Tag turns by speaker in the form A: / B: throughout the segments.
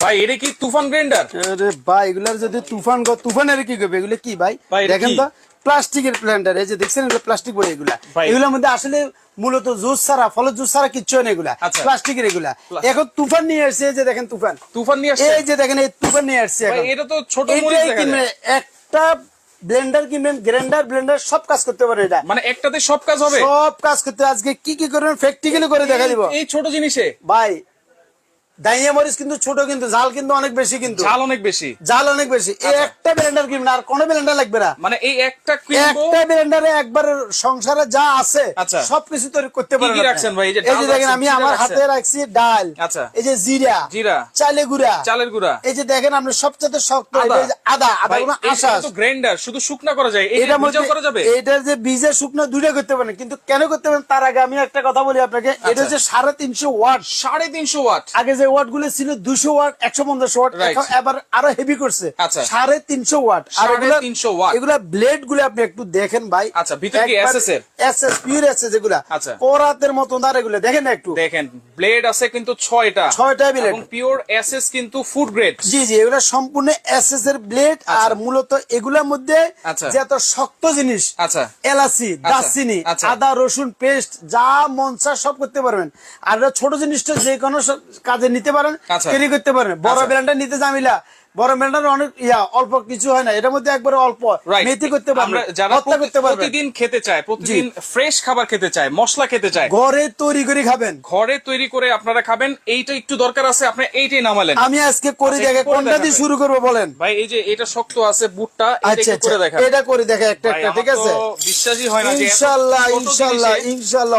A: ভাই এটা কি তুফান গ্রাইন্ডার?
B: আরে ভাই এগুলার যদি তুফান গো তুফানের কি করবে? এগুলো কি ভাই? দেখেন তো প্লাস্টিকের প্ল্যান্ডার এই যে দেখছেন প্লাস্টিক এগুলা। এগুলোর মধ্যে আসলে মূলত জুস ছাড়া ফলের জুস ছাড়া কিচ্ছু না এগুলা।
A: আচ্ছা।
B: প্লাস্টিকের এগুলা। এখন তুফান নিয়ে আসছে এই যে দেখেন তুফান।
A: তুফান নিয়ে আসছে?
B: এই যে দেখেন এই তুফান নিয়ে আসছে
A: এটা তো ছোট মরিচ।
B: একটা ব্লেন্ডার কিনবেন গ্রাইন্ডার ব্লেন্ডার সব কাজ করতে পারে এটা।
A: মানে একটাতে সব কাজ হবে?
B: সব কাজ করতে আজকে কি কি করবেন প্র্যাকটিক্যালি করে দেখা দিব।
A: এই ছোট জিনিসে?
B: ভাই দাইয়া মরিচ কিন্তু ছোট কিন্তু জাল কিন্তু অনেক বেশি কিন্তু
A: ঝাল অনেক বেশি
B: জাল অনেক বেশি এই
A: আচ্ছা।
B: একটা ব্লেন্ডার কিনবেন আর কোনো ব্লেন্ডার লাগবে না
A: মানে এই একটা
B: একটা ব্লেন্ডারে একবার সংসারে যা আছে
A: আচ্ছা।
B: সবকিছু তৈরি করতে
A: কি কি রাখছেন ভাই? এই যে
B: যে দেখেন আমি আমার হাতে রাখছি ডাল
A: আচ্ছা।
B: এই যে জিরা
A: জিরা।
B: চালে গুড়া
A: চালের গুঁড়া
B: এই যে দেখেন আপনি সবচেয়ে শক্ত
A: আদা।
B: এটা যে আদা কোনো
A: এই- তো গ্রাইন্ডার শুধু শুকনা করা যায় এটা ভুজাও করা যাবে
B: এটার যে বীজের শুকনো দুইটা করতে পারেন কিন্তু কেন করতে পারেন তার আগে আমি একটা কথা বলি আপনাকে এটা
A: আচ্ছা।
B: হচ্ছে সাড়ে তিনশো ওয়াট
A: সাড়ে তিনশো ওয়াট
B: আগে যে ওয়াটগুলো ছিল দুশো ওয়াট একশো পঞ্চাশ ওয়াট এবার আরও হেভি করছে
A: আচ্ছা।
B: সাড়ে তিনশো ওয়াট আর
A: তিনশো।
B: এগুলা ব্লেডগুলো আপনি একটু দেখেন ভাই
A: আচ্ছা?
B: এসএস পিওর এসএস এগুলা
A: আচ্ছা।
B: করাতের মতন আর এগুলো দেখেন একটু
A: দেখেন ব্লেড আছে কিন্তু ছয়টা
B: ছয়টা।
A: এবং পিওর এসএস কিন্তু ফুড গ্রেড
B: জি জি এগুলা সম্পূর্ণ এসএস এর ব্লেড আর মূলত এগুলার মধ্যে
A: আচ্ছা।
B: যে এত শক্ত জিনিস
A: আচ্ছা
B: এলাচি দারচিনি
A: আচ্ছা।
B: আদা রসুন পেস্ট যা মন সব করতে পারবেন আর ছোট জিনিসটা যে কোনো কাজে নিতে পারেন
A: আচ্ছা।
B: ক্যারি করতে পারেন বড়
A: আচ্ছা।
B: ব্র্যান্ডটা নিতে জামিলা বড় ব্র্যান্ডের অনেক ইয়া অল্প কিছু হয় না এটার মধ্যে একবারে অল্প। মেথি করতে
A: যারা
B: করতে পারবেন
A: প্রতিদিন খেতে চায় প্রতিদিন ফ্রেশ খাবার খেতে চায় মশলা খেতে চায়।
B: ঘরে তৈরি করে খাবেন।
A: ঘরে তৈরি করে আপনারা খাবেন এইটা একটু দরকার আছে আপনি এইটাই নামালেন।
B: আমি আজকে করে
A: আচ্ছা,
B: দেখে কোনটা দিয়ে শুরু করব বলেন?
A: ভাই এই যে এটা শক্ত আছে বুটটা এটা
B: আচ্ছা আচ্ছা
A: করে দেখান
B: এটা করে দেখে একটা একটা ঠিক আছে?
A: বিশ্বাসই হয় না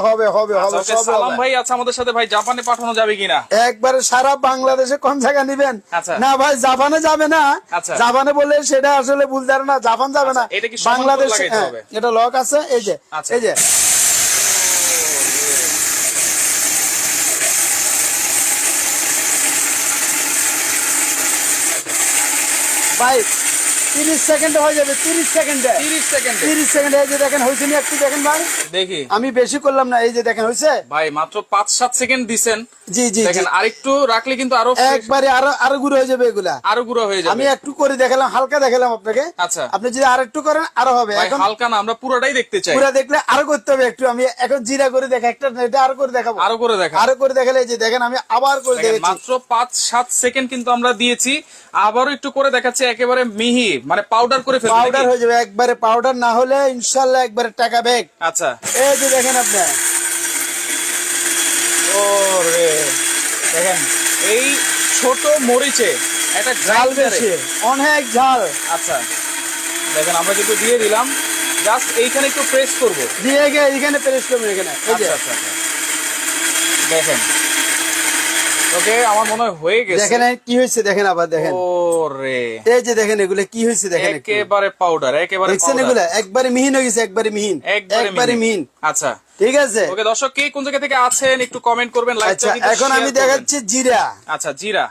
B: হবে হবে হবে
A: আচ্ছা, সালাম ভাই আছে আমাদের সাথে ভাই জাপানে পাঠানো যাবে কিনা?
B: একবারে সারা বাংলাদেশে কোন জায়গা নিবেন?
A: আচ্ছা।
B: না ভাই জাপানে যাবে না
A: আচ্ছা।
B: জাপানে বললে সেটা আসলে ভুল ধারণা জাপান যাবে না
A: আচ্ছা,
B: বাংলাদেশ হ্যাঁ,
A: হবে?
B: এটা লক আছে এই যে
A: আচ্ছা।
B: এই যে ভাই তিরিশ সেকেন্ডে হয়ে যাবে তিরিশ সেকেন্ডে
A: তিরিশ সেকেন্ডে
B: তিরিশ সেকেন্ডে এই যে দেখেন হয়েছে নি একটু দেখেন ভাই।
A: দেখি।
B: আমি বেশি করলাম না এই যে দেখেন
A: ভাই মাত্র পাঁচ সাত সেকেন্ড দিছেন।
B: জি জি জি।
A: দেখেন আরেকটু রাখলে কিন্তু আরও
B: একবারে আরও আরও গুঁড়ো হয়ে যাবে এগুলা।
A: আরও গুঁড়ো হয়ে যাবে।
B: আমি একটু করে দেখালাম হালকা দেখালাম আপনাকে।
A: আচ্ছা।
B: আপনি যদি আর একটু করেন আরও হবে। এখন
A: হালকা না আমরা পুরোটাই দেখতে চাই।
B: পুরা দেখলে আরও করতে হবে একটু। আমি এখন জিরা করে দেখা একটা এটা আরও করে দেখাবো।
A: আরও করে দেখা।
B: আরও করে দেখালে যে দেখেন আমি আবার করে
A: মাত্র পাঁচ সাত সেকেন্ড কিন্তু আমরা দিয়েছি। আবারও একটু করে দেখাচ্ছি একেবারে মিহি। মানে পাউডার করে ফেলব
B: পাউডার হয়ে যাবে একবারে পাউডার না হলে ইনশাল্লাহ একবারে টাকা ব্যাগ
A: আচ্ছা।
B: এই যে দেখেন আপনি।
A: ওরে দেখেন এই ছোট মরিচে একটা
B: ঝাল বেশি অনেক ঝাল।
A: আচ্ছা দেখেন আমরা কিন্তু দিয়ে দিলাম। জাস্ট এইখানে একটু প্রেস করব।
B: দিয়ে গে এখানে প্রেস করবেন এখানে।
A: আচ্ছা আচ্ছা আচ্ছা। দেখেন ওকে আমার মনে হয় হয়ে গেছে।
B: দেখেন কি হয়েছে? দেখেন আবার দেখেন।
A: ওরে।
B: এই যে দেখেন এগুলো কি হয়েছে? দেখেন
A: একেবারে পাউডার একেবারে
B: দেখছেন এগুলো? একবারে মিহিন হয়ে গেছে একবারে মিহিন।
A: একবারে
B: মিহিন।
A: আচ্ছা।
B: ঠিক আছে?
A: ওকে দর্শক কে কোন জায়গা থেকে আছেন একটু কমেন্ট করবেন লাইভটা
B: আচ্ছা এখন আমি দেখাচ্ছি জিরা।
A: আচ্ছা জিরা।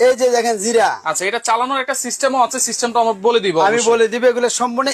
B: এই যে দেখেন জিরা।
A: আচ্ছা এটা চালানোর একটা সিস্টেমও আছে সিস্টেমটা আমরা বলে দিব
B: আমি বলে দিব এগুলো সম্পূর্ণ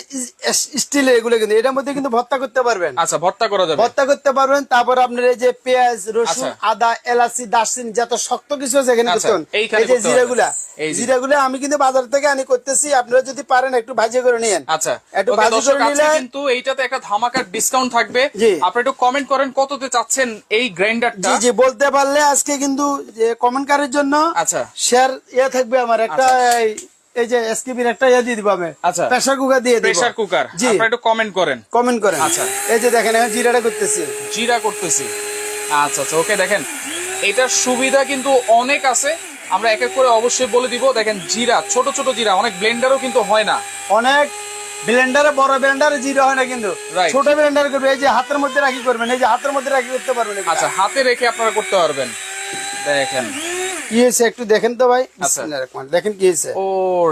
B: স্টিল এগুলো কিন্তু। এটার মধ্যে কিন্তু ভর্তা করতে পারবেন।
A: আচ্ছা ভর্তা করা যাবে।
B: ভর্তা করতে পারবেন তারপর আপনার এই যে পেঁয়াজ রসুন
A: আচ্ছা।
B: আদা এলাচি দারচিনি যত শক্ত কিছু আছে এখানে
A: আচ্ছা,
B: করতে এই যে জিরাগুলা
A: এই যে।
B: জিরাগুলা আমি কিন্তু বাজার থেকে আনি করতেছি। আপনারা যদি পারেন একটু ভাজি করে নিয়েন।
A: আচ্ছা
B: একটু ভাজি করে নিলে
A: কিন্তু এইটাতে একটা ধামাকার ডিসকাউন্ট থাকবে। আপনি একটু কমেন্ট করেন কততে চাচ্ছেন এই গ্রাইন্ডারটা
B: জি জি বলতে পারলে আজকে কিন্তু যে কমেন্টকারের জন্য
A: আচ্ছা।
B: শেয়ার ইয়ে থাকবে আমার একটা
A: আচ্ছা।
B: এই- এই যে এসকিবির একটা ইয়ে দিয়ে দিব আমি।
A: আচ্ছা।
B: প্রেসার কুকার দিয়ে দিব।
A: প্রেসার কুকার
B: জি।
A: আপনি একটু কমেন্ট করেন।
B: কমেন্ট করেন।
A: আচ্ছা।
B: এই যে দেখেন এখন জিরাটা করতেছি।
A: জিরা করতেছি। আচ্ছা আচ্ছা ওকে দেখেন এটার সুবিধা কিন্তু অনেক আছে। আমরা এক এক করে অবশ্যই বলে দিব দেখেন জিরা ছোট ছোট জিরা অনেক ব্লেন্ডারও কিন্তু হয় না।
B: অনেক ব্লেন্ডারে বড় ব্লেন্ডারে জিরা হয় না কিন্তু। ছোট ব্লেন্ডার করবে এই যে হাতের মধ্যে রাখি করবেন এই যে হাতের মধ্যে রাখি করতে পারবেন
A: আচ্ছা হাতে রেখে আপনারা করতে পারবেন। দেখেন।
B: কি হয়েছে একটু দেখেন তো ভাই।
A: আচ্ছা।
B: দেখেন কি হয়েছে।
A: ও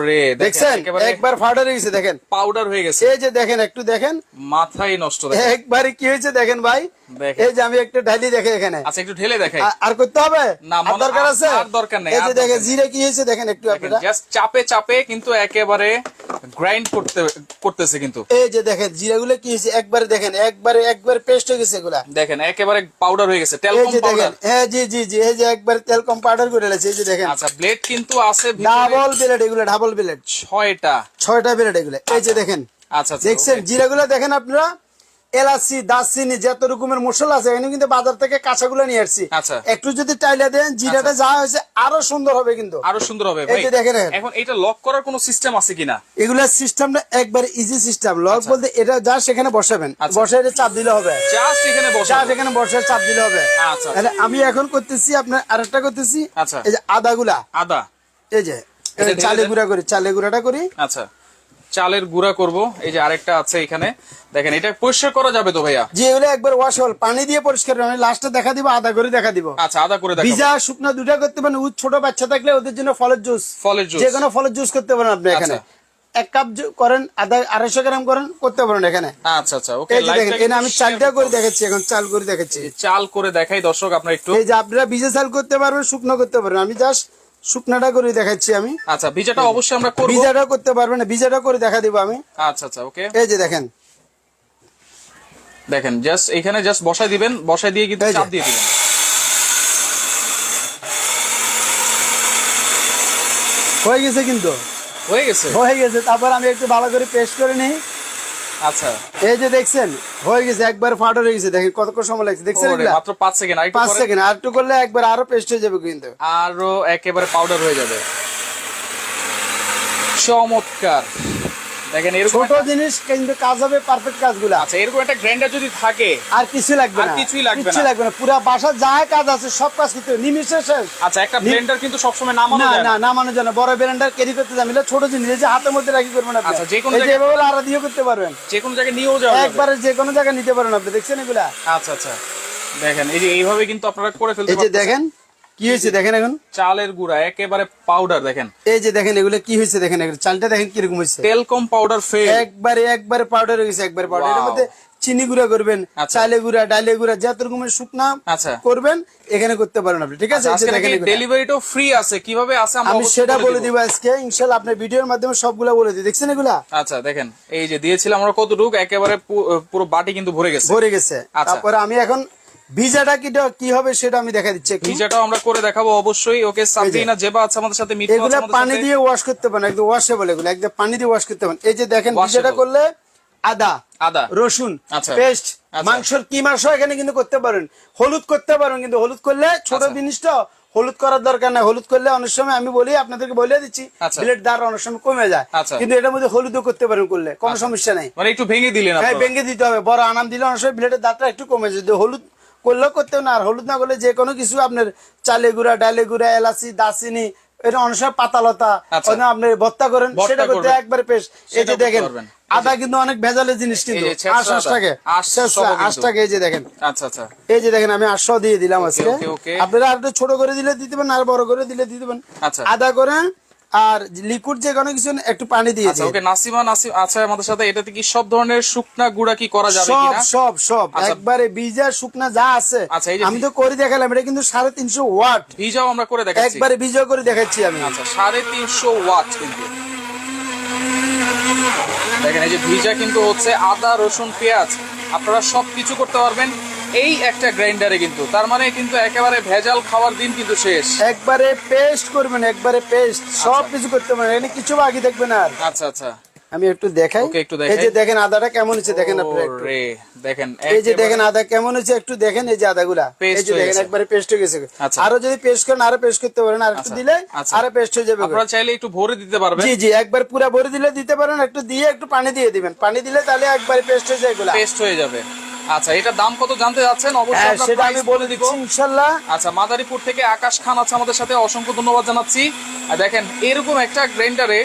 A: রে
B: দেখছেন?
A: একেবারে
B: একবার ফাউডার হয়ে গেছে দেখেন।
A: পাউডার হয়ে গেছে।
B: এই যে দেখেন একটু দেখেন।
A: মাথায় নষ্ট
B: একবারে কি হয়েছে দেখেন ভাই। এই যে আমি একটু ঢালি দেখে এখানে।
A: আচ্ছা একটু ঢেলে দেখাই।
B: আর করতে হবে?
A: না,
B: দরকার আছে?
A: আর দরকার নেই,
B: এই যে দেখেন জিরে কি হয়েছে দেখেন একটু আপনারা।
A: জাস্ট চাপে চাপে কিন্তু একেবারে গ্রাইন্ড করতে করতেছে কিন্তু।
B: এই যে দেখেন জিরাগুলো কি হয়েছে? একবারে দেখেন একবারে একবারে পেস্ট হয়ে গেছে এগুলা।
A: দেখেন একেবারে পাউডার হয়ে গেছে পাউডার
B: হ্যাঁ জি জি জি এই যে একবার তেল কম পাউডার করে লেছে এই যে দেখেন।
A: আচ্ছা ব্লেড কিন্তু আছে
B: ডাবল ব্লেড এগুলো ডাবল ব্লেড
A: ছয়টা।
B: ছয়টা ব্লেড এগুলো। এই যে দেখেন।
A: আচ্ছা আচ্ছা,
B: দেখছেন?
A: okay।
B: জিরাগুলো দেখেন আপনারা? এলাচি দারচিনি যত রকমের মশলা আছে এখানে কিন্তু বাজার থেকে কাঁচাগুলো নিয়ে আসছি।
A: আচ্ছা।
B: একটু যদি টাইলে দেন জিরাটা যা হয়েছে আরও সুন্দর হবে কিন্তু।
A: আরও সুন্দর হবে
B: এই যে দেখেন এখন।
A: এখন এটা লক করার কোনো সিস্টেম আছে কিনা?
B: এগুলা সিস্টেমটা একবার ইজি সিস্টেম লক বলতে এটা যা সেখানে বসাবেন।
A: আচ্ছা।
B: বসাই এটা চাপ দিলে হবে।
A: জাস্ট এখানে
B: যা
A: বসা
B: সেখানে বসায় চাপ দিলে হবে।
A: আচ্ছা।
B: তাহলে আমি এখন করতেছি আপনার আরেকটা করতেছি।
A: আচ্ছা।
B: এই যে আদাগুলা।
A: আদা।
B: এই যে চালে। গুঁড়া করি চালে গুঁড়াটা করি।
A: আচ্ছা। চালের গুঁড়া করব। এই যে আরেকটা আছে এখানে। দেখেন এটা পরিষ্কার করা যাবে তো ভাইয়া?
B: যে এগুলো একবার ওয়াশ হল। পানি দিয়ে পরিষ্কার করে আমি লাস্টে দেখা দিব আদা করে দেখা দিব।
A: আচ্ছা আদা করে দেখো
B: ভিজা শুকনো দুটা করতে পারেন। ছোট বাচ্চা থাকলে ওদের জন্য ফলের জুস
A: ফলের জুস
B: যে কোনো ফলের জুস করতে পারেন আপনি এখানে।
A: আচ্ছা।
B: এক কাপ করেন আধা আড়াইশো গ্রাম করেন করতে পারেন এখানে।
A: আচ্ছা আচ্ছা ওকে
B: দেখেন এখানে আমি চালটা করে দেখাচ্ছি এখন চাল করে দেখাচ্ছি।
A: চাল করে দেখাই দর্শক আপনার একটু।
B: এই যে আপনারা ভিজে চাল করতে পারবেন শুকনো করতে পারবেন। আমি জাস্ট শুকনাটা করে দেখাচ্ছি আমি।
A: আচ্ছা ভিজাটা অবশ্যই আমরা করব।
B: ভিজাটা করতে পারবেন না ভিজাটা করে দেখা দিব আমি।
A: আচ্ছা আচ্ছা ওকে।
B: এই যে দেখেন।
A: দেখেন জাস্ট এখানে জাস্ট বসাই দিবেন বসাই দিয়ে কিন্তু চাপ দিয়ে দিবেন।
B: হয়ে গেছে কিন্তু।
A: হয়ে গেছে?
B: হয়ে গেছে তারপর আমি একটু ভালো করে পেস্ট করে নিই।
A: আচ্ছা।
B: এই যে দেখছেন হয়ে গেছে একবার ফাটো হয়ে গেছে। দেখেন কত সময় লাগছে। দেখছেন
A: মাত্র পাঁচ সেকেন্ড আরেকটু
B: পাঁচ সেকেন্ড আর একটু করলে একবার আরও পেস্ট হয়ে যাবে কিন্তু।
A: আরও একেবারে পাউডার হয়ে যাবে। চমৎকার। দেখেন এরকম
B: ছোট জিনিস কিন্তু কাজ হবে পারফেক্ট কাজগুলো।
A: আচ্ছা এরকম একটা গ্রাইন্ডার যদি থাকে
B: আর কিছু লাগবে না।
A: কিছুই লাগবে না।
B: লাগবে না। পুরো বাসা যা কাজ আছে সব কাজ করতে হবে। নিমিষে শেষ।
A: আচ্ছা একটা ব্লেন্ডার কিন্তু সবসময় নামানো যায়
B: না।
A: না
B: নামানো যায় না। বড় ব্লেন্ডার ক্যারি করতে যাবেন। ছোট জিনিস যে হাতের মধ্যে রাখি করবেন আপনি।
A: আচ্ছা, যে কোনো জায়গায়-
B: এভাবে আড়া দিয়ে করতে পারবেন।
A: যে কোনো জায়গায় নিয়েও যাওয়া যাবে।
B: একবারে যে কোনো জায়গায় নিতে পারেন আপনি। দেখছেন এগুলা?
A: আচ্ছা আচ্ছা। দেখেন এই যে এইভাবে কিন্তু আপনারা করে ফেলতে
B: এই যে দেখেন কি হয়েছে দেখেন এখন
A: চালের গুঁড়া একেবারে পাউডার দেখেন
B: এই যে দেখেন এগুলো কি হয়েছে দেখেন। চালটা দেখেন কীরকম হয়েছে
A: তেলকম পাউডার ফেল
B: একবারে একবারে পাউডার হয়ে গেছে একবারে পাউডার এর মধ্যে চিনি গুঁড়া করবেন
A: আচ্ছা।
B: চালে গুঁড়া ডালে গুঁড়া যত রকমের শুকনা
A: আচ্ছা।
B: করবেন এখানে করতে পারেন আপনি ঠিক আছে।
A: ডেলিভারিটাও ফ্রি আছে কীভাবে আছে
B: আমি সেটা বলে
A: দিব।
B: আজকে ইনশাল্লাহ আপনার ভিডিওর মাধ্যমে সবগুলা বলে দিই দেখছেন এগুলা
A: আচ্ছা দেখেন এই যে দিয়েছিলাম আমরা কতটুকু একেবারে পুরো বাটি কিন্তু ভরে গেছে
B: ভরে গেছে
A: আচ্ছা।
B: তারপরে আমি এখন ভিজাটা কি কি হবে সেটা আমি দেখা দিচ্ছি
A: আমরা করে দেখাবো অবশ্যই। ওকে সাবরিনা জেবা আছে আমাদের সাথে
B: এগুলা পানি দিয়ে ওয়াশ করতে পারেন একদম ওয়াশে বলে এগুলো একদম পানি দিয়ে ওয়াশ করতে পারেন। এই যে দেখেন করলে আদা
A: আদা।
B: রসুন
A: আচ্ছা।
B: পেস্ট
A: আচ্ছা।
B: মাংসের কি মাংস এখানে কিন্তু করতে পারেন। হলুদ করতে পারেন কিন্তু হলুদ করলে ছোট
A: আচ্ছা।
B: জিনিসটা হলুদ করার দরকার নাই। হলুদ করলে অনেক সময় আমি বলি আপনাদেরকে বলে দিচ্ছি। ব্লেড দ্বার অনেক সময় কমে যায়। কিন্তু এটার মধ্যে হলুদও করতে পারেন করলে কোনো সমস্যা নাই।
A: মানে একটু ভেঙে দিলেন
B: হ্যাঁ ভেঙে দিতে হবে। বড় আনাম দিলে অনেক সময় ব্লেডের দাঁতটা একটু কমে যায়। হলুদ করলেও করতে হবে না আর হলুদ না করলে যে কোনো কিছু আপনার চালে গুঁড়া ডালে গুঁড়া এলাচি দাসিনি এটা অনেক সময় পাতালতা
A: আচ্ছা।
B: আপনি ভর্তা করেন সেটা করতে। একবারে পেশ এই যে দেখেন আদা কিন্তু অনেক ভেজালের জিনিস কিন্তু
A: এই যে ছেঁচড়া
B: আশ আশ
A: আদা।
B: টাকে
A: আঁশ সহ কিন্তু।
B: আশ টাকে এই যে দেখেন
A: আচ্ছা আচ্ছা
B: এই যে দেখেন আমি আটশো দিয়ে দিলাম আজকে। আপনারা আর ছোট করে দিলে দিতে পারেন আর বড় করে দিলে দিতে পারেন
A: আচ্ছা।
B: আদা করে আর লিকুইড যে কোনো কিছু একটু পানি দিয়ে
A: আচ্ছা ওকে নাসিমা নাসিম আছে আমাদের সাথে এটাতে কি সব ধরনের শুকনা গুঁড়া কি করা যাবে
B: সব সব সব।
A: আচ্ছা।
B: একবারে বীজা শুকনা যা আছে।
A: আচ্ছা,
B: আমি তো করে দেখালাম এটা কিন্তু সাড়ে তিনশো ওয়াট।
A: ভিজাও আমরা করে দেখাচ্ছি।
B: একবারে বীজা করে দেখাচ্ছি আমি।
A: আচ্ছা সাড়ে তিনশো ওয়াট কিন্তু। দেখেন এই যে ভিজা কিন্তু হচ্ছে আদা রসুন পেঁয়াজ। আপনারা সব কিছু করতে পারবেন। এই একটা গ্রাইন্ডারে কিন্তু তার মানে কিন্তু একেবারে ভেজাল খাওয়ার দিন কিন্তু শেষ।
B: একবারে পেস্ট করবেন একবারে পেস্ট সব কিছু করতে পারেন এখানে কিছু বাকি দেখবেন আর।
A: আচ্ছা আচ্ছা।
B: আমি একটু দেখাই।
A: ওকে, একটু
B: এই যে দেখেন আদাটা কেমন হচ্ছে দেখেন আপনারা একটু।
A: ওরে দেখেন
B: এই যে দেখেন আদা কেমন হচ্ছে একটু দেখেন এই যে আদাগুলা। এই যে দেখেন একবারে পেস্ট হয়ে গেছে।
A: আচ্ছা।
B: আরও যদি পেস্ট করেন আরও পেস্ট করতে পারেন আর একটু
A: আচ্ছা,
B: দিলে
A: আচ্ছা।
B: আরও পেস্ট হয়ে যাবে।
A: আপনারা চাইলে একটু ভরে দিতে পারবেন।
B: জি জি একবার পুরা ভরে দিলে দিতে পারেন একটু দিয়ে একটু পানি দিয়ে দিবেন। পানি দিলে তাহলে একবারে পেস্ট হয়ে যায় এগুলা।
A: পেস্ট হয়ে যাবে। আচ্ছা এটা দাম কত জানতে যাচ্ছেন অবশ্যই
B: হ্যাঁ সেটা আমি বলে দিচ্ছি
A: আচ্ছা মাদারীপুর থেকে আকাশ খান আছে আমাদের সাথে অসংখ্য ধন্যবাদ জানাচ্ছি। দেখেন এরকম একটা গ্রাইন্ডারে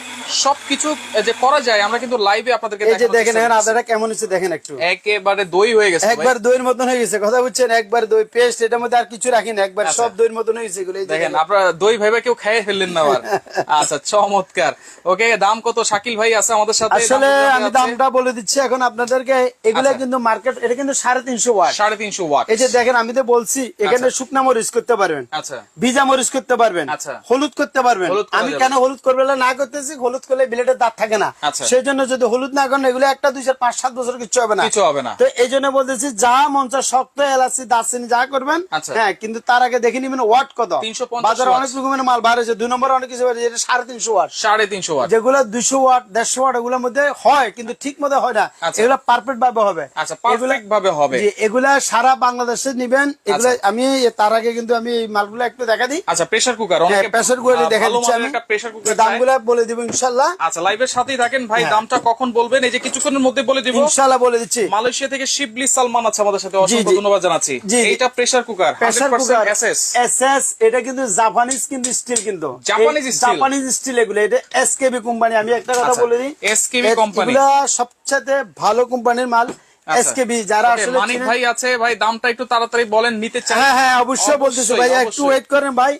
A: সবকিছু যে করা যায় আমরা কিন্তু লাইভে আপনাদেরকে
B: এই যে দেখেন এখন আদাটা কেমন হচ্ছে দেখেন একটু।
A: একেবারে দই হয়ে গেছে
B: একবার দইয়ের মতন হয়ে গেছে কথা বুঝছেন? একবার দই পেস্ট এটার মধ্যে আর কিছু একবার
A: আচ্ছা।
B: সব দইয়ের মতন হয়ে গেছে এগুলো
A: দেখেন
B: দেখেন।
A: আপনারা দই ভাইবা কেউ খেয়ে ফেললেন না আবার। আচ্ছা চমৎকার। ওকে দাম কত? শাকিল ভাই আছে আমাদের সাথে
B: আসলে আমি দামটা বলে দিচ্ছি এখন আপনাদেরকে এগুলা
A: আচ্ছা।
B: কিন্তু মার্কেট এটা কিন্তু সাড়ে তিনশো ওয়াট
A: সাড়ে তিনশো ওয়াট
B: এই যে দেখেন আমি তো বলছি এখানে শুকনা মরিচ করতে পারবেন।
A: আচ্ছা।
B: ভিজা মরিচ করতে পারবেন।
A: আচ্ছা।
B: হলুদ করতে পারবেন। আমি কেন হলুদ করবে না করতেছি? হলুদ করলে ব্লেডের দাঁত থাকে না।
A: আচ্ছা।
B: সেই জন্য যদি হলুদ না করেন এগুলো একটা দুই চার পাঁচ সাত বছর কিছু হবে না।
A: কিছু হবে না।
B: তো এই জন্য বলতেছি যা মঞ্চা শক্ত এলাচি দারচিনি যা করবেন
A: আচ্ছা।
B: হ্যাঁ কিন্তু তার আগে দেখে নিবেন ওয়াট কত।
A: 350
B: বাজারে অনেক রকমের মাল হয়েছে দুই নম্বর অনেক কিছু হয়েছে, সাড়ে তিনশো ওয়াট
A: সাড়ে তিনশো ওয়াট
B: যেগুলো দুশো ওয়াট দেড়শো ওয়াট এগুলোর মধ্যে হয় কিন্তু ঠিক মতো হয় না।
A: আচ্ছা।
B: এগুলো পারফেক্ট ভাবে হবে।
A: আচ্ছা পারফেক্ট ভাবে হবে।
B: এগুলা সারা বাংলাদেশে নিবেন এগুলা
A: আচ্ছা।
B: আমি তার আগে কিন্তু আমি মালগুলো একটু দেখা দিই।
A: আচ্ছা প্রেসার কুকার
B: হ্যাঁ
A: অনেকে
B: প্রেসার কুকারে
A: আহ,
B: দেখা দিচ্ছি আমি।
A: একটা প্রেসার কুকার
B: দামগুলো বলে দিব ইনশাল্লাহ।
A: আচ্ছা লাইভের সাথেই থাকেন ভাই
B: হ্যাঁ।
A: দামটা কখন বলবেন? এই যে কিছুক্ষণের মধ্যে বলে দিব।
B: ইনশাল্লাহ বলে দিচ্ছি।
A: মালয়েশিয়া থেকে শিবলি সালমান আছে আমাদের সাথে। অসংখ্য ধন্যবাদ জানাচ্ছি। এটা। Pressure cooker
B: pressure cooker
A: SS
B: SS এটা কিন্তু জাপানিজ কিন্তু স্টিল কিন্তু।
A: Japanese steel?
B: জাপানিজ স্টিল এগুলো এটা এসকেবি কোম্পানি আমি একটা কথা
A: আচ্ছা,
B: বলে দিই।
A: SKB
B: এ-
A: কোম্পানি।
B: এগুলা সবচেয়ে ভালো কোম্পানির মাল। এসকেবি যারা আসলে
A: মানিক ভাই আছে ভাই দামটা একটু তাড়াতাড়ি বলেন নিতে চান
B: হ্যাঁ হ্যাঁ অবশ্যই বলতেছি ভাই একটু ওয়েট করেন ভাই।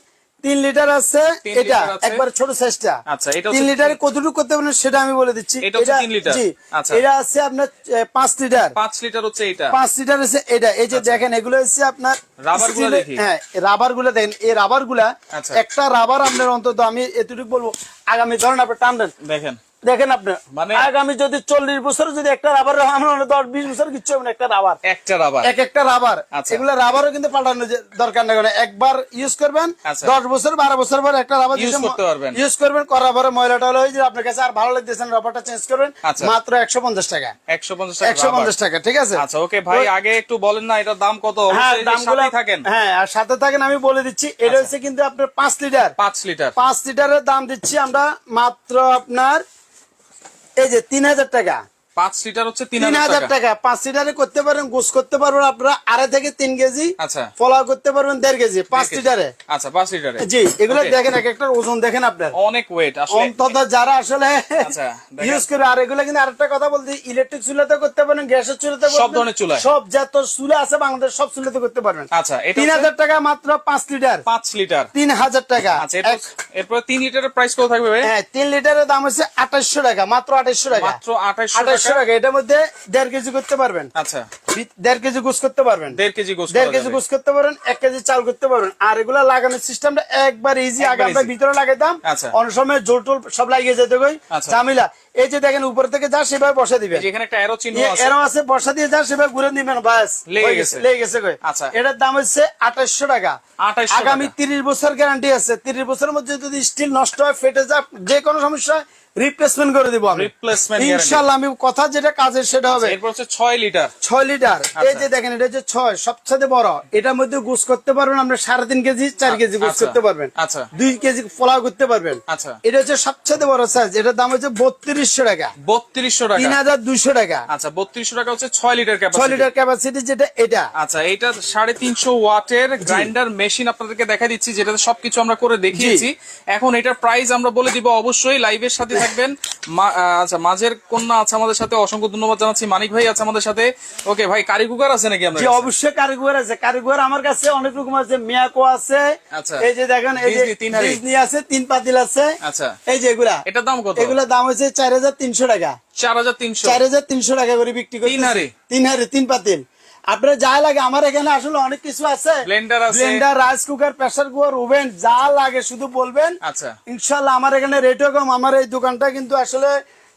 B: তিন লিটার আছে এটা একবার ছোট সাইজটা
A: আচ্ছা, এটা
B: তিন লিটারে কতটুকু করতে পারেন সেটা আমি বলে দিচ্ছি।
A: এটা। আচ্ছা।
B: এটা আছে আপনার পাঁচ লিটার।
A: পাঁচ লিটার হচ্ছে এটা।
B: পাঁচ লিটার আছে এটা। এই যে দেখেন এগুলো হচ্ছে আপনার
A: রাবারগুলো।
B: হ্যাঁ রাবারগুলো দেখেন এই রাবারগুলা
A: আচ্ছা।
B: একটা রাবার আপনার অন্তত আমি এতটুকু বলব। আগামী ধরেন আপনি টানবেন।
A: দেখেন।
B: দেখেন আপনি
A: মানে-
B: আগামী যদি চল্লিশ বছর যদি একটা রাবার দশ বিশ বছর কিচ্ছু হবে একটা রাবার
A: একটা রাবার
B: এক একটা রাবার
A: আচ্ছা।
B: এগুলো রাবারও কিন্তু পাল্টানো দরকার নেই একবার ইউজ করবেন
A: আচ্ছা।
B: দশ বছর বারো বছর পর একটা রাবার
A: Use করতে পারবেন।
B: ইউজ করবেন করার পরে ময়লা টয়লা হয়ে যাবে আপনার কাছে আর ভালো লাগতেছে না রাবারটা চেঞ্জ করবেন
A: আচ্ছা।
B: মাত্র একশো পঞ্চাশ টাকা
A: একশো পঞ্চাশ
B: একশো পঞ্চাশ টাকা ঠিক আছে
A: আচ্ছা ওকে ভাই আগে একটু বলেন না এটার দাম কত
B: হ্যাঁ
A: অবশ্যই যে
B: দামগুলো
A: থাকেন
B: হ্যাঁ আর সাথে থাকেন আমি বলে দিচ্ছি এটা। হচ্ছে কিন্তু আপনার পাঁচ লিটার
A: পাঁচ লিটার
B: পাঁচ লিটারের দাম দিচ্ছি আমরা মাত্র আপনার এই যে তিন হাজার টাকা
A: পাঁচ লিটার হচ্ছে তিন হাজার টাকা।
B: পাঁচ লিটারে করতে পারেন গোস করতে পারবেন আপনারা আড়াই থেকে তিন কেজি
A: আচ্ছা।
B: ফলাও করতে পারবেন দেড় কেজি পাঁচ লিটারে।
A: আচ্ছা পাঁচ লিটারে।
B: জি এগুলো দেখেন এক একটা ওজন দেখেন আপনার।
A: অনেক ওয়েট
B: অন্তত যারা আসলে
A: আচ্ছা,
B: ইউজ করে আর এগুলো কিন্তু আরেকটা কথা বলতে ইলেকট্রিক চুলাতে করতে পারেন গ্যাসের চুলাতে
A: সব ধরনের চুলায়।
B: সব যত চুলা আছে বাংলাদেশ সব চুলাতে করতে পারবেন।
A: আচ্ছা
B: তিন হাজার টাকা মাত্র পাঁচ লিটার।
A: পাঁচ লিটার।
B: তিন হাজার টাকা।
A: আচ্ছা এরপর তিন লিটারের প্রাইস কত থাকবে
B: হ্যাঁ তিন লিটারের দাম হচ্ছে আঠাশশো টাকা মাত্র আঠাশশো টাকা।
A: মাত্র আঠাশশো
B: আঠাশশো
A: টাকা
B: টাকা এটার মধ্যে দেড় কেজি করতে পারবেন।
A: আচ্ছা।
B: দেড় কেজি গুছ করতে পারবেন।
A: দেড় কেজি গোস
B: দেড় কেজি গুছ করতে পারেন এক কেজি চাল করতে পারবেন। আর এগুলা লাগানোর সিস্টেমটা একবার ইজি আগে আমরা ভিতরে লাগাইতাম
A: আচ্ছা।
B: অনেক সময় জোর টোল সব লাগিয়ে যেতে কই?
A: আচ্ছা।
B: জামিলা এই যে দেখেন উপর থেকে যা সেভাবে বসে দিবেন
A: যেখানে একটা অ্যারো চিহ্ন আছে।
B: বসা দিয়ে যা সেভাবে ঘুরে দিবেন বাস
A: লেগে গেছে।
B: লেগে গেছে কই?
A: আচ্ছা।
B: এটার দাম হচ্ছে আঠাশশো টাকা।
A: 2800
B: আগামী
A: টাকা।
B: তিরিশ বছর গ্যারান্টি আছে। তিরিশ বছরের মধ্যে যদি স্টিল নষ্ট হয় ফেটে যায় যে কোনো সমস্যা রিপ্লেসমেন্ট করে দিব আমি।
A: Guarantee।
B: ইনশাল্লাহ আমি কথা যেটা কাজের সেটা হবে।
A: এরপর হচ্ছে ছয় লিটার।
B: ছয় লিটার। এই
A: আচ্ছা।
B: যে দেখেন এটা হচ্ছে ছয়। সবচেয়ে বড়। এটার মধ্যে গুছ করতে পারবেন আমরা সাড়ে তিন কেজি চার কেজি গুছ
A: আচ্ছা।
B: করতে পারবেন।
A: আচ্ছা।
B: দুই কেজি পোলাও করতে পারবেন।
A: আচ্ছা।
B: এটা হচ্ছে সবচেয়ে বড় সাইজ এটার দাম হচ্ছে বত্রিশশো টাকা।
A: বত্রিশশো টাকা।
B: তিন হাজার দুইশো টাকা।
A: আচ্ছা বত্রিশশো টাকা হচ্ছে ছয় লিটার
B: ছয়
A: ক্যাপাসিটি
B: লিটার ক্যাপাসিটি যেটা এটা।
A: আচ্ছা এটা সাড়ে তিনশো ওয়াটের গ্রাইন্ডার মেশিন আপনাদেরকে দেখা দিচ্ছি যেটাতে সবকিছু আমরা করে দেখিয়েছি। এখন এটার প্রাইস আমরা বলে দিব অবশ্যই লাইভের সাথে থাকবেন। আচ্ছা মাঝের কন্যা আছে আমাদের সাথে। অসংখ্য ধন্যবাদ জানাচ্ছি। মানিক ভাই আছে আমাদের সাথে। ওকে ভাই কারি কুকার আছে নাকি আমরা
B: যে অবশ্যই কারিগর আছে। কারিগর আমার কাছে অনেক রকম আছে। মিয়াকো আছে।
A: আচ্ছা।
B: এই যে দেখেন এই যে
A: ডিজনি, তিন হাড়ি।
B: ডিজনি আছে তিন পাতিল আছে।
A: আচ্ছা।
B: এই যে এগুলা।
A: এটার দাম কত?
B: এগুলা দাম হচ্ছে চার হাজার তিনশো টাকা।
A: চার হাজার তিনশো।
B: চার হাজার তিনশো টাকা করে বিক্রি করতেছি।
A: তিন হাঁড়ি?
B: তিন হাড়ি তিন পাতিল। আপনার যা লাগে আমার এখানে আসলে অনেক কিছু আছে।
A: ব্লেন্ডার আছে।
B: Blender rice cooker pressure cooker oven যা লাগে শুধু বলবেন।
A: আচ্ছা।
B: ইনশাআল্লাহ আমার এখানে রেটও কম। আমার এই দোকানটা কিন্তু আসলে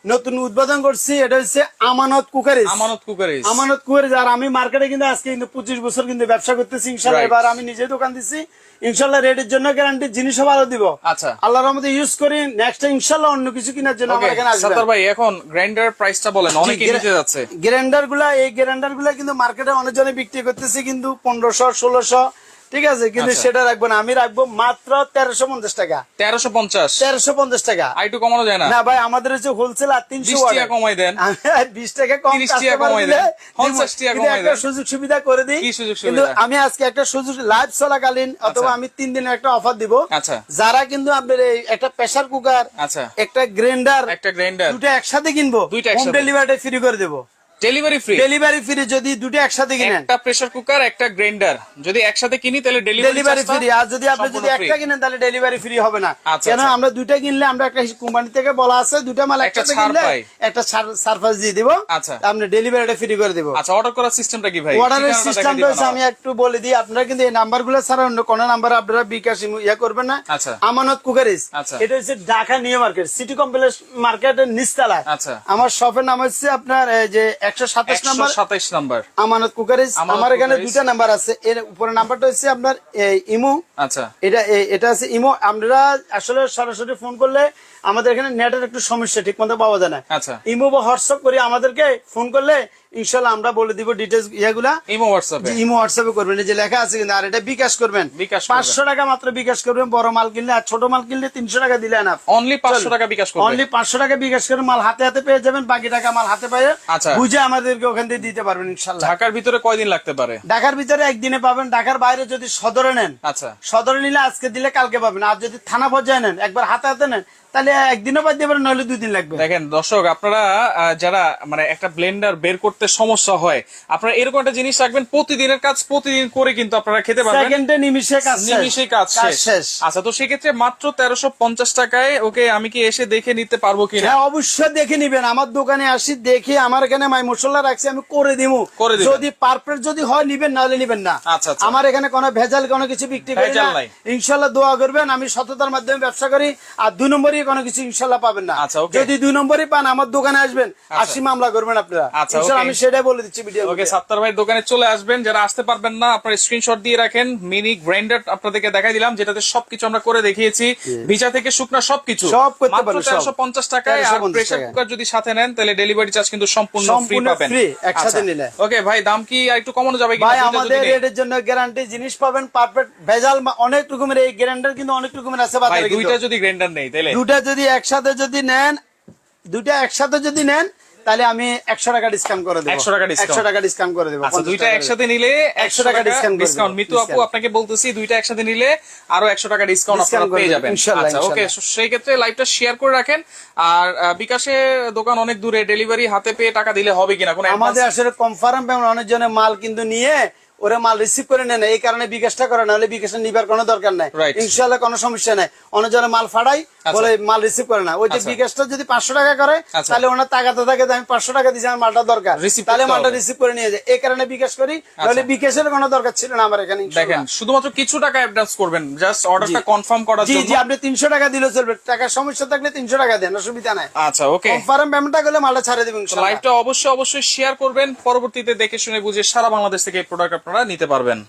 B: নতুন উদ্বোধন করছি এটা হচ্ছে আমানত কুকারিস
A: আমানত কুকারিস
B: আমানত কুকারিস আর আমি মার্কেটে কিন্তু আজকে কিন্তু পঁচিশ বছর কিন্তু ব্যবসা করতেছি ইনশাল্লাহ। এবার আমি নিজে দোকান দিচ্ছি ইনশাল্লাহ রেটের জন্য গ্যারান্টি জিনিসও ভালো দিব।
A: আচ্ছা।
B: আল্লাহর রহমতে ইউজ করি নেক্সট ইনশাল্লাহ অন্য কিছু কেনার জন্য আমার এখানে আসবে
A: সাত্তার ভাই এখন গ্রাইন্ডার প্রাইসটা বলেন অনেকে নিতে যাচ্ছে।
B: গ্রাইন্ডারগুলা এই গ্রাইন্ডারগুলা কিন্তু মার্কেটে অনেক জনে বিক্রি করতেছি কিন্তু পনেরোশো ষোলোশো ঠিক আছে কিন্তু
A: আচ্ছা।
B: সেটা রাখব না। আমি রাখব মাত্র তেরোশো পঞ্চাশ টাকা।
A: তেরোশো পঞ্চাশ?
B: তেরোশো পঞ্চাশ টাকা।
A: আর একটু কমানো যায় না?
B: না ভাই আমাদের হচ্ছে হোলসেল আর তিনশো
A: বিশ টাকা কমাই দেন।
B: বিশ টাকা কম
A: টাকা কমাই দেন, 50 টাকা কমাই
B: একটা
A: দেন।
B: সুযোগ সুবিধা করে দিই।
A: সুযোগ
B: কিন্তু আমি আজকে একটা সুযোগ লাইভ চলাকালীন অথবা
A: আচ্ছা।
B: আমি তিন দিনের একটা অফার দিব।
A: আচ্ছা।
B: যারা কিন্তু আপনার এই একটা প্রেসার কুকার
A: আচ্ছা।
B: একটা গ্রাইন্ডার
A: একটা গ্রাইন্ডার
B: দুটো একসাথে কিনবো।
A: দুইটা
B: হোম ডেলিভারিটা ফ্রি করে দেবো।
A: ডেলিভারি ফ্রি
B: ডেলিভারি ফ্রি যদি দুটো একসাথে কিনেন।
A: একটা প্রেসার কুকার একটা গ্রাইন্ডার যদি একসাথে কিনি তাহলে ডেলিভারি
B: ফ্রি আর যদি আপনি যদি একটা কিনেন তাহলে ডেলিভারি ফ্রি হবে না।
A: আচ্ছা,
B: কেন?
A: আচ্ছা।
B: আমরা দুইটা কিনলে আমরা একটা কোম্পানি থেকে বলা আছে দুইটা মাল একসাথে কিনলে একটা দিয়ে দিব।
A: আচ্ছা।
B: আপনি ডেলিভারিটা ফ্রি করে দিব।
A: আচ্ছা অর্ডার করার সিস্টেমটা কি ভাই?
B: অর্ডারের সিস্টেম রয়েছে আমি একটু বলে দিই আপনারা কিন্তু এই নাম্বারগুলো ছাড়া অন্য কোনো নাম্বার আপনারা বিকাশ ইয়া করবেন না।
A: আচ্ছা।
B: আমানত কুকারিস
A: আচ্ছা।
B: এটা হচ্ছে Dhaka new market city complex মার্কেটের নিচতলায়।
A: আচ্ছা।
B: আমার শপের নাম হচ্ছে আপনার যে নাম্বার
A: নাম্বার।
B: আমানত আমার এখানে দুইটা নাম্বার আছে। এর উপরে নাম্বারটা হচ্ছে আপনার ইমো।
A: আচ্ছা।
B: এটা এটা আছে ইমো। আমরা আসলে সরাসরি ফোন করলে আমাদের এখানে নেটের একটু সমস্যা ঠিক মতো পাওয়া যায় না।
A: আচ্ছা।
B: ইমো বা হোয়াটসঅ্যাপ করে আমাদেরকে ফোন করলে ইনশাল্লাহ আমরা বলে দিব ডিটেলস ইয়েগুলা।
A: ইমো হোয়াটসঅ্যাপে
B: ইমো হোয়াটসঅ্যাপে করবেন। এই যে লেখা আছে কিন্তু আর এটা বিকাশ করবেন।
A: বিকাশ করবেন।
B: পাঁচশো টাকা মাত্র বিকাশ করবেন বড় মাল কিনলে আর ছোট মাল কিনলে তিনশো টাকা দিলে না
A: অনলি পাঁচশো টাকা বিকাশ করবে।
B: অনলি পাঁচশো টাকা বিকাশ করে মাল হাতে হাতে পেয়ে যাবেন বাকি টাকা মাল হাতে পেয়ে
A: আচ্ছা।
B: বুঝে আমাদেরকে ওখান থেকে দিতে পারবেন ইনশাল্লাহ
A: ঢাকার ভিতরে কয়দিন লাগতে পারে?
B: ঢাকার ভিতরে একদিনে পাবেন ঢাকার বাইরে যদি সদরে নেন।
A: আচ্ছা।
B: সদরে নিলে আজকে দিলে কালকে পাবেন। আর যদি থানা পর্যায়ে নেন একবার হাতে হাতে নেন তাহলে একদিনও বাদ দিয়ে পারেন নইলে দুই দিন লাগবে।
A: দেখেন দর্শক আপনারা যারা মানে একটা ব্লেন্ডার বের করতে সমস্যা হয় আপনারা এরকম একটা জিনিস রাখবেন প্রতিদিনের কাজ প্রতিদিন করে কিন্তু আপনারা খেতে পারবেন
B: সেকেন্ডে নিমিশে কাজ শেষ।
A: নিমিশেই কাজ শেষ আচ্ছা তো সেক্ষেত্রে মাত্র তেরোশো পঞ্চাশ টাকায় ওকে আমি কি এসে দেখে নিতে পারব কিনা
B: হ্যাঁ অবশ্যই দেখে নিবেন আমার দোকানে আসি দেখে আমার এখানে মাই মশলা রাখছি আমি করে দিব
A: করে দিবেন।
B: যদি পারফেক্ট যদি হয় নিবেন নাহলে নিবেন না
A: আচ্ছা, আচ্ছা।
B: আমার এখানে কোনো ভেজাল কোনো কিছু বিক্রি করি না
A: নাই।
B: ইনশাল্লাহ দোয়া করবেন আমি সততার মাধ্যমে ব্যবসা করি আর দুই নম্বরই কোনো কিছু ইনশাল্লাহ পাবেন না
A: আচ্ছা।
B: যদি দুই নম্বরই পান আমার দোকানে আসবেন আসি মামলা করবেন আপনারা
A: আচ্ছা।
B: আমি সেটাই বলে দিচ্ছি ভিডিও
A: ওকে সাত্তার ভাই দোকানে চলে আসবেন। যারা আসতে পারবেন না আপনার স্ক্রিনশট দিয়ে রাখেন। মিনি গ্রাইন্ডার আপনাদেরকে দেখাই দিলাম যেটাতে সবকিছু আমরা করে দেখিয়েছি। ভিজা থেকে শুকনা সবকিছু।
B: সব করতে পারবেন,
A: টাকায় আর প্রেসার কুকার যদি সাথে নেন তাহলে ডেলিভারি চার্জ কিন্তু সম্পূর্ণ ফ্রি পাবেন।
B: একসাথে
A: আচ্ছা।
B: নিলে।
A: ওকে ভাই দাম কি আর একটু কমানো যাবে কি
B: ভাই আমাদের এর জন্য গ্যারান্টি জিনিস পাবেন পারফেক্ট ভেজাল অনেক রকমের এই গ্যারান্টার কিন্তু অনেক রকমের আছে
A: ভাই
B: বাজারে
A: দুইটা যদি গ্রাইন্ডার নেই তাহলে
B: দুটা যদি একসাথে যদি নেন দুটা একসাথে যদি নেন তাহলে আমি একশো টাকা ডিসকাউন্ট করে দেবো।
A: 100 টাকা
B: একশো টাকা ডিসকাউন্ট করে দেবো
A: আচ্ছা
B: 50
A: দুইটা একসাথে নিলে একশো
B: টাকা করে
A: ডিসকাউন্ট মিতু আপু আপনাকে বলতেছি দুইটা একসাথে নিলে আরও একশো টাকা ডিসকাউন্ট আপনারা পেয়ে যাবেন। আচ্ছা ওকে সেই ক্ষেত্রে লাইভটা শেয়ার করে রাখেন। আর বিকাশে দোকান অনেক দূরে ডেলিভারি হাতে পেয়ে টাকা দিলে হবে কিনা কোনো
B: আমাদের আসলে কনফার্ম পেমেন্ট অনেক জনের মাল কিন্তু নিয়ে ওরা মাল রিসিভ করে নেয় না এই কারণে বিকাশটা করে না হলে বিকাশটা নিবার কোনো দরকার নাই. ইনশাল্লাহ কোনো সমস্যা নাই। অনেক জনের মাল ফাড়াই বলে মাল রিসিভ করে না। ওই যে
A: আচ্ছা।
B: বিকাশটা যদি পাঁচশো টাকা করে
A: আচ্ছা।
B: তাহলে ওনার টাকাতে থাকে আমি পাঁচশো টাকা দিয়েছি আমার মালটা দরকার। তাহলে মালটা রিসিভ করে নিয়ে যায়। এই কারণে বিকাশ করি নাহলে বিকাশের কোনো দরকার ছিল না আমার এখানে
A: দেখেন শুধুমাত্র কিছু টাকা অ্যাডভান্স করবেন জাস্ট অর্ডারটা কনফার্ম করার জন্য।
B: জি আপনি তিনশো টাকা দিলেও চলবে। টাকার সমস্যা থাকলে তিনশো টাকা দেন অসুবিধা নাই।
A: আচ্ছা ওকে
B: কনফার্ম পেমেন্টটা করলে মালটা ছাড়ে দেবেন।
A: লাইভটা অবশ্যই অবশ্যই শেয়ার করবেন পরবর্তীতে দেখে শুনে বুঝে সারা বাংলাদেশ থেকে এই প্রোডাক্ট আপনারা নিতে পারবেন।